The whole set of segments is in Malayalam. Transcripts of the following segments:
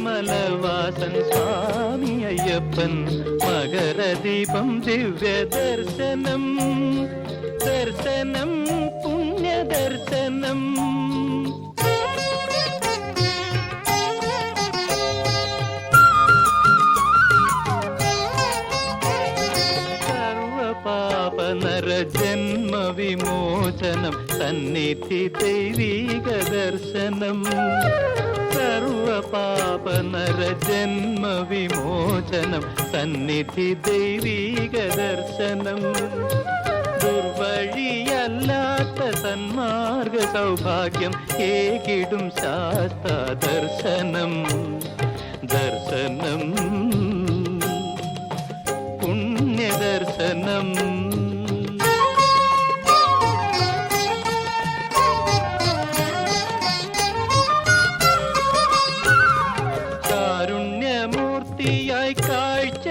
ശബരിമല സ്വാമി അയ്യപ്പൻ മകരദീപം ദിവ്യ ദർശനം ദർശനം ജന്മ വിമോചനം സന്നിധി ദൈവീക ദർശനം സർവപാപനരജന്മ വിമോചനം സന്നിധി ദൈവീക ദർശനം ദുർവഴിയല്ലാത്ത സന്മാർഗ സൗഭാഗ്യം ഏകിടും ശാസ്ത്ര ദർശനം ദർശനം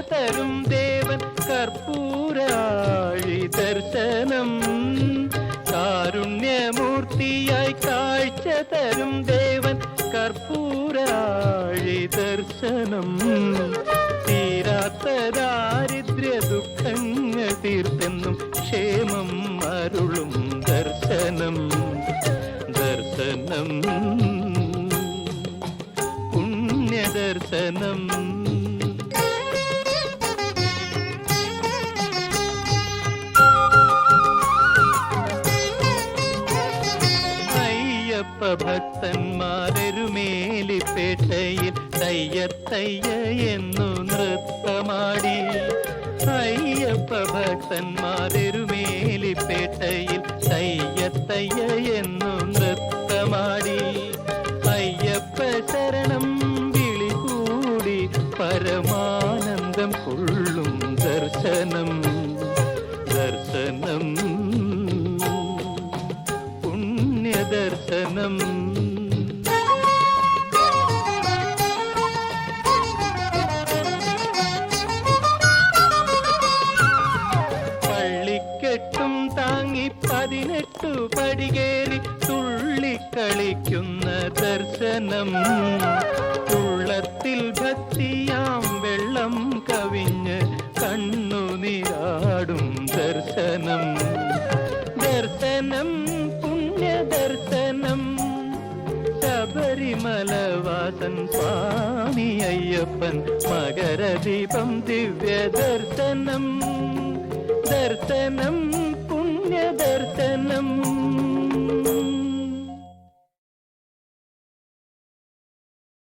തരും ദേവൻ കർപ്പൂരാഴി ദർശനം. കാരുണ്യമൂർത്തിയായി കാഴ്ച തരും ദേവൻ കർപ്പൂരാഴി ദർശനം. തീരാത്ത ദാരിദ്ര്യ ദുഃഖങ്ങൾ തീർത്തെന്നും ക്ഷേമം അരുളും ദർശനം. ദർശനം. പുണ്യദർശനം. അയ്യപ്പ ഭക്തന്മാരൊരുമേലിപ്പേട്ടയിൽ തയ്യത്തയ്യ എന്നു നൃത്തമാടി. അയ്യപ്പ ഭക്തന്മാരൊരുമേലിപ്പേട്ടയിൽ തയ്യത്തയ്യ എന്നു നൃത്തമാടി. അയ്യപ്പ ശരണം വിളികൂടി പരമാനന്ദം കൊള്ളും ദർശനം. ദർശനം പുണ്യദർശനം പള്ളിക്കെട്ടും താങ്ങി പതിനെട്ടു പടികേറി തുള്ളിക്കളിക്കുന്ന ദർശനം. ഉള്ളത്തിൽ ഭക്തിയാം വെള്ളം കവിഞ്ഞ് കണ്ണുനീരാടും ദർശനം. ദർശനം പുണ്യദർശനം. ശബരിമല വാസൻ സ്വാമി അയ്യപ്പൻ മകരദീപം ദിവ്യ ദർശനം ദർശനം പുണ്യദർശനം.